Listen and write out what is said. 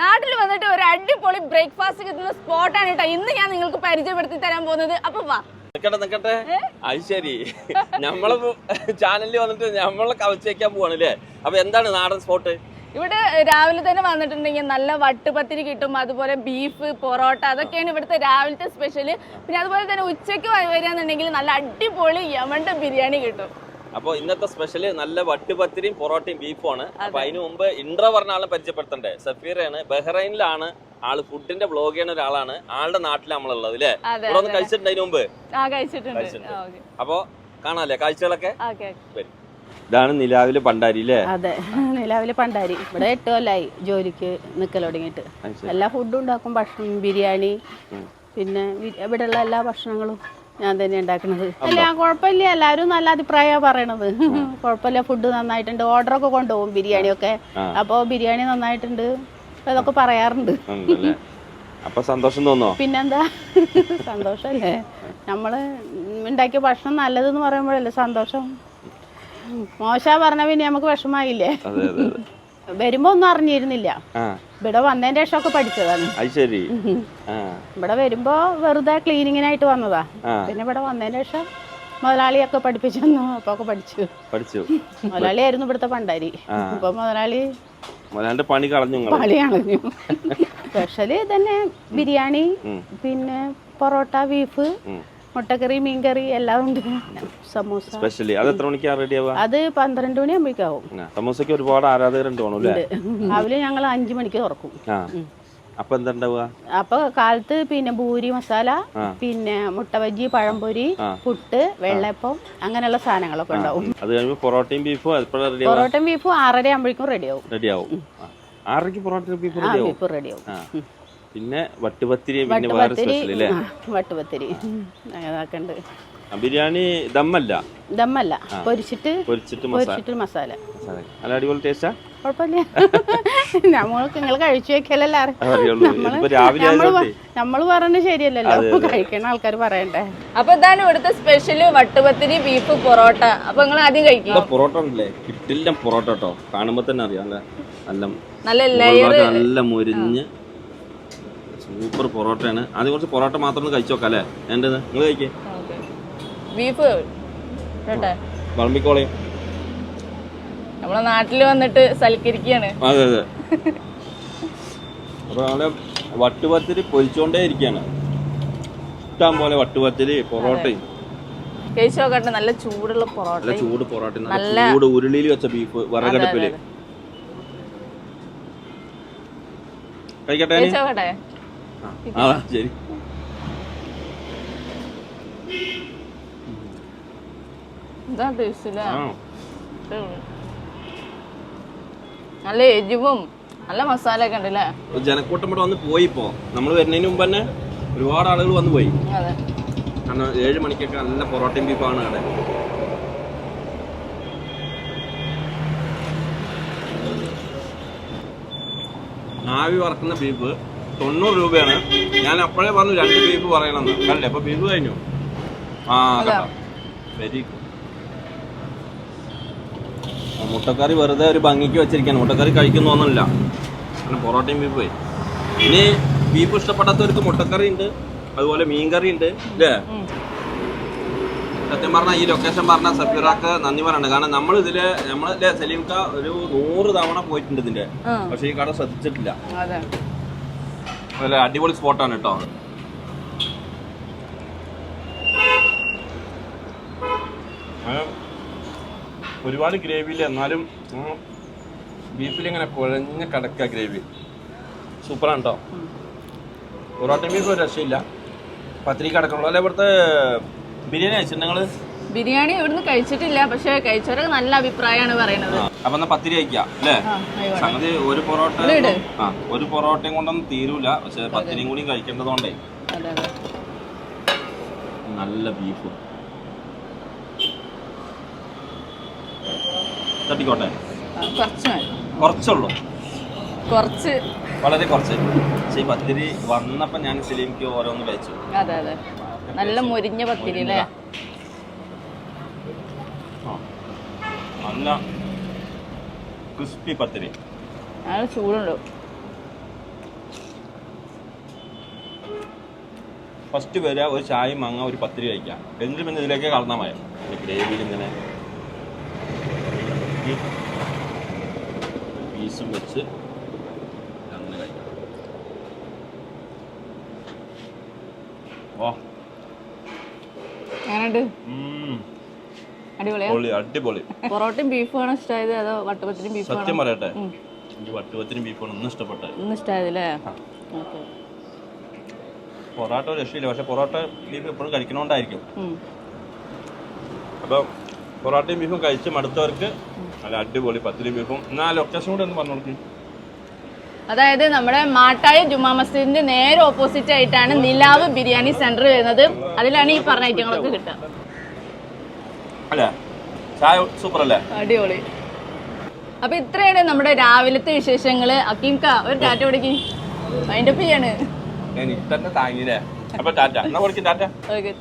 നാട്ടിൽ വന്നിട്ട് ഒരു അടിപൊളി ബ്രേക്ക്ഫാസ്റ്റ് കിട്ടുന്ന സ്പോട്ടാണ് കേട്ടോ ഇന്ന് ഞാൻ നിങ്ങൾക്ക് പരിചയപ്പെടുത്തി തരാൻ പോകുന്നത്. അപ്പൊ വാ. നിക്കട്ടെ നിക്കട്ടെ. അത് ശരി. നമ്മൾ ചാനലിൽ വന്നിട്ട് നമ്മളെ കവച്ചേക്കാൻ പോവാണ് അല്ലേ അപ്പൊ എന്താണ് നാടൻ സ്പോട്ട് ഇവിടെ രാവിലെ തന്നെ വന്നിട്ടുണ്ടെങ്കിൽ നല്ല വട്ടുപത്തിരി കിട്ടും അതുപോലെ ബീഫ് പൊറോട്ട അതൊക്കെയാണ് ഇവിടുത്തെ രാവിലത്തെ സ്പെഷ്യൽ പിന്നെ അതുപോലെ തന്നെ ഉച്ചയ്ക്ക് വരികയാണെന്നുണ്ടെങ്കിൽ നല്ല അടിപൊളി യമണ്ട ബിരിയാണി കിട്ടും. അപ്പൊ ഇന്നത്തെ സ്പെഷ്യൽ നല്ല വട്ടുപത്തിരിയും പൊറോട്ടയും ബീഫും ആണ്. അപ്പൊ അതിന് മുമ്പ് ഇൻട്രോ പറഞ്ഞ ആളെ പരിചയപ്പെടുത്തണ്ടേ? സഫീറയാണ്. ബഹ്റൈനിലാണ് ആൾ ഫുഡിന്റെ ബ്ലോഗ് ചെയ്യുന്ന ഒരാളാണ്. ആളുടെ നാട്ടിൽ നമ്മളുള്ളത് അല്ലേ ഇവിടെ ഒന്ന് കഴിച്ചിട്ടുണ്ട് അതിന് മുമ്പ്? ആ കഴിച്ചിട്ടുണ്ട്. അപ്പൊ കാണാല്ലേ കാഴ്ചകളൊക്കെ? ഓക്കേ വരും. ഇതാണ് നിലാവിലെ പണ്ടാരി അല്ലേ അതെ നിലാവിലെ പണ്ടാരി. ഇവിടെ എട്ട് കൊല്ലായി ജോലിക്ക് നിക്കൽ തുടങ്ങിയിട്ട്. എല്ലാ ഫുഡും ഉണ്ടാക്കും. ഭക്ഷണം ബിരിയാണി പിന്നെ ഇവിടെയുള്ള എല്ലാ ഭക്ഷണങ്ങളും. ഞാൻ തന്നെ ഉണ്ടാക്കുന്നത് അല്ല കുഴപ്പമില്ല. എല്ലാവരും നല്ല അഭിപ്രായമാണ് പറയണത്. കുഴപ്പമില്ല. ഫുഡ് നന്നായിട്ടുണ്ട്. ഓർഡർ ഓർഡറൊക്കെ കൊണ്ടുപോകും ബിരിയാണി ഒക്കെ അപ്പോൾ ബിരിയാണി നന്നായിട്ടുണ്ട്. അതൊക്കെ പറയാറുണ്ട്. അപ്പൊ സന്തോഷം തോന്നോ പിന്നെന്താ? സന്തോഷല്ലേ? നമ്മൾ ഉണ്ടാക്കിയ ഭക്ഷണം നല്ലതെന്ന് പറയുമ്പോഴല്ലേ സന്തോഷം? മോശ പറഞ്ഞ പിന്നെ നമുക്ക് വിഷമായില്ലേ വരുമ്പോ ഒന്നും അറിഞ്ഞിരുന്നില്ല. ഇവിടെ വന്നതിന്റെ ശേഷമൊക്കെ പഠിച്ചതാണ്. ശരി. ഇവിടെ വരുമ്പോ വെറുതെ ക്ലീനിങ്ങിനായിട്ട് വന്നതാ. പിന്നെ ഇവിടെ വന്നതിന് ശേഷം മുതലാളിയൊക്കെ പഠിപ്പിച്ചു അപ്പൊ ഒക്കെ പഠിച്ചു. പഠിച്ചു. മുതലാളിയായിരുന്നു ഇവിടുത്തെ പണ്ടാരി. അപ്പൊ മുതലാളി പണി കളഞ്ഞു പണി കളഞ്ഞു. സ്പെഷ്യൽ തന്നെ ബിരിയാണി പിന്നെ പൊറോട്ട ബീഫ്. മുട്ടക്കറി മീൻകറി എല്ലാം ഉണ്ട്. സമൂസ. സ്പെഷ്യലി അത് എത്ര മണിക്കാ റെഡി ആവുക? അത് പന്ത്രണ്ട് മണി ആകുമ്പോഴേക്കാവും സമോസയ്ക്ക് ഒരുപാട് ആരാധകരുണ്ട് രാവിലെ ഞങ്ങൾ അഞ്ചു മണിക്ക് തുറക്കും. അപ്പൊ എന്താ ഉണ്ടാവുക? അപ്പൊ കാലത്ത് പിന്നെ ഭൂരി മസാല പിന്നെ മുട്ട ബജ്ജി പഴംപൊരി. പുട്ട് വെള്ളപ്പം അങ്ങനെയുള്ള സാധനങ്ങളൊക്കെ ഉണ്ടാവും. അത് കഴിയുമ്പോൾ പൊറോട്ടയും ബീഫും പൊറോട്ടയും ബീഫും ആറര ആകുമ്പോഴേക്കും റെഡിയാവും റെഡിയാവും. ആറരയ്ക്ക് പൊറോട്ടയും ബീഫും ആ. പിന്നെ വട്ടുപത്തിരി പിന്നെ വേറെ സ്പെഷ്യൽ അല്ലേ വട്ടുപത്തിരി. അങ്ങനെയൊക്കെ ഉണ്ട് ബിരിയാണി ദമ്മല്ല? ദമ്മല്ല. പൊരിച്ചിട്ട് പൊരിച്ചിട്ട് മസാല. പൊരിച്ചിട്ട് മസാല. അല്ല നല്ല അടിപൊളി ടേസ്റ്റാ? കുഴപ്പമില്ല. നമ്മൾക്ക് നിങ്ങൾ കഴിച്ചു വെക്കലല്ലോ നമ്മൾ പറഞ്ഞ ശരിയല്ലല്ലോ. കഴിക്കണ ആൾക്കാർ പറയണ്ടേ. അപ്പൊ ഇതാണ് ഇവിടുത്തെ സ്പെഷ്യൽ വട്ടുപത്തിരി ബീഫ് പൊറോട്ട. അപ്പൊ നിങ്ങൾ ആദ്യം കഴിക്കും പൊറോട്ട ഉണ്ടല്ലേ? കിട്ടില്ല പൊറോട്ട കേട്ടോ. കാണുമ്പോ തന്നെ അറിയാം നല്ല നല്ല ലെയർ നല്ല മുരിഞ്ഞ് സൂപ്പർ പൊറോട്ടയാണ്. ആദ്യം കുറച്ച് പൊറോട്ട മാത്രം ഒന്ന് കഴിച്ചു നോക്കാം അല്ലേ? എന്റെ നിങ്ങൾ കഴിക്കേ. ബീഫ് വളമ്പിക്കോളയും നമ്മളെ നാട്ടിൽ വന്നിട്ട് സൽക്കരിക്കുകയാണ് അതെ അതെ. അപ്പൊ നമ്മളെ വട്ടുപത്തിരി പൊരിച്ചോണ്ടേ ഇരിക്കുകയാണ് ഇഷ്ടം പോലെ വട്ടുപത്തിരി പൊറോട്ടയും. നോക്കട്ടെ നല്ല ചൂടുള്ള പൊറോട്ട നല്ല ചൂട് പൊറോട്ട നല്ല ചൂട് ഉരുളിയിൽ വെച്ച ബീഫ് വിറകടുപ്പിൽ. കഴിക്കട്ടെ ആ ശരി. നല്ല എരിവും നല്ല മസാല ഒക്കെ ഉണ്ടല്ലേ ജനക്കൂട്ടം ഇവിടെ വന്ന് പോയി ഇപ്പോ. നമ്മൾ വരുന്നതിന് മുമ്പ് തന്നെ ഒരുപാട് ആളുകൾ വന്ന് പോയി. കാരണം ഏഴ് മണിക്കൊക്കെ നല്ല പൊറോട്ടയും ബീഫാണ് അവിടെ ആവി വറക്കുന്ന ബീഫ് തൊണ്ണൂറ് രൂപയാണ്. ഞാൻ അപ്പോഴേ പറഞ്ഞു രണ്ട് ബീഫ് പറയണമെന്ന്. കണ്ടേ അപ്പൊ ബീഫ് കഴിഞ്ഞു? ആ കണ്ടോ. വെരി മുട്ടക്കറി വെറുതെ ഒരു ഭംഗിക്ക് വെച്ചിരിക്കുകയാണ്. മുട്ടക്കറി കഴിക്കുന്നൊന്നുമില്ല പിന്നെ പൊറോട്ടയും ബീഫ് പോയി ഇനി ബീഫ് ഇഷ്ടപ്പെടാത്തവർക്ക് മുട്ടക്കറി ഉണ്ട്. അതുപോലെ മീൻകറി ഉണ്ട്. അല്ലേ. സത്യം പറഞ്ഞാൽ ഈ ലൊക്കേഷൻ പറഞ്ഞ സഫീറാക്ക് നന്ദി പറയണ്ട കാരണം നമ്മൾ ഇതിൽ നമ്മളല്ലേ സലീംക്ക ഒരു നൂറ് തവണ പോയിട്ടുണ്ട് ഇതിന്റെ. പക്ഷെ ഈ കട ശ്രദ്ധിച്ചിട്ടില്ല. നല്ല അടിപൊളി സ്പോട്ടാണ് കേട്ടോ. ഒരുപാട് ഗ്രേവിയില്ല എന്നാലും ബീഫിൽ ഇങ്ങനെ കുഴഞ്ഞ കടക്ക ഗ്രേവി. സൂപ്പറാണ് കേട്ടോ പൊറോട്ട ബീഫ് രക്ഷയില്ല. പത്തിരി കടക്കണല്ലോ അല്ലെ ഇവിടുത്തെ ബിരിയാണി അയച്ചിട്ടുണ്ടെങ്കിൽ ബിരിയാണി ഇവിടുന്ന് കഴിച്ചിട്ടില്ല പക്ഷെ കഴിച്ചവരൊക്കെ നല്ല അഭിപ്രായമാണ് പറയുന്നത്. അപ്പൊ എന്നാ പത്തിരി കഴിക്കാം അല്ലേ? സംഗതി ഒരു പൊറോട്ട ആ ഒരു പൊറോട്ടയും കൊണ്ടൊന്നും തീരൂല പക്ഷെ പത്തിരിയും കൂടി കഴിക്കേണ്ടതുകൊണ്ടേ. നല്ല ബീഫ് തട്ടിക്കോട്ടെ. കുറച്ചുള്ളൂ. കുറച്ച്. വളരെ കുറച്ച്. പക്ഷേ ഈ പത്തിരി വന്നപ്പോ ഞാൻ സലീമിക്ക് ഓരോന്ന് കഴിച്ചു. അതെ അതെ. നല്ല മുരിഞ്ഞ പത്തിരി അല്ലേ? നല്ല ക്രിസ്പി പത്തിരി. നല്ല ചൂടുണ്ട്. ഫസ്റ്റ് വരിക ഒരു ചായ മാങ്ങ ഒരു പത്തിരി കഴിക്കാം. എന്നിട്ട് പിന്നെ ഇതിലേക്ക് കളന്നാൽ മതി. ഗ്രേവിയിൽ ഇങ്ങനെ പീസും വെച്ച് അങ്ങനെ കഴിക്കാം. ഓ. എങ്ങനെയുണ്ട് ഉം. അടിപൊളിയാ? പൊളി അടിപൊളി. പൊറോട്ടയും ബീഫും ആണ് ഇഷ്ടമായത് അതോ വട്ടുപത്തിനും ബീഫ് സത്യം പറയട്ടെ. എനിക്ക് വട്ടുപത്തിനും ബീഫാണ് ഒന്നും ഇഷ്ടപ്പെട്ടത്. ഒന്നും ഇഷ്ടമായതല്ലേ പൊറോട്ട ഒരു രക്ഷയില്ല. പക്ഷെ പൊറോട്ട ബീഫ് എപ്പോഴും കഴിക്കണോണ്ടായിരിക്കും. അപ്പോൾ പൊറോട്ടയും ബീഫും കഴിച്ച് മടുത്തവർക്ക് നല്ല അടിപൊളി പത്തിരി ബീഫും. എന്നാ ലൊക്കേഷൻ കൂടെ ഒന്ന് പറഞ്ഞു അതായത് നമ്മുടെ മാട്ടായ ജുമാ മസ്ജിദിന്റെ നേരെ ഓപ്പോസിറ്റ് ആയിട്ടാണ് നിലാവ് ബിരിയാണി സെന്റർ വരുന്നത്. അതിലാണ് ഈ പറഞ്ഞ ഐറ്റങ്ങളൊക്കെ കിട്ടുക. അല്ലേ? ചായ സൂപ്പർ അല്ലേ അടിപൊളി. അപ്പൊ ഇത്രയാണ് നമ്മുടെ രാവിലത്തെ വിശേഷങ്ങൾ. അക്കീംക്ക ഒരു ടാറ്റ കൊടുക്കി. അതിന്റെ ചെയ്യാണ്. ഞാൻ ഇത്തന്നെ താങ്ങിയില്ലേ? അപ്പൊ ടാറ്റ. എന്നാ കൊടുക്കും ടാറ്റ? ഓക്കെ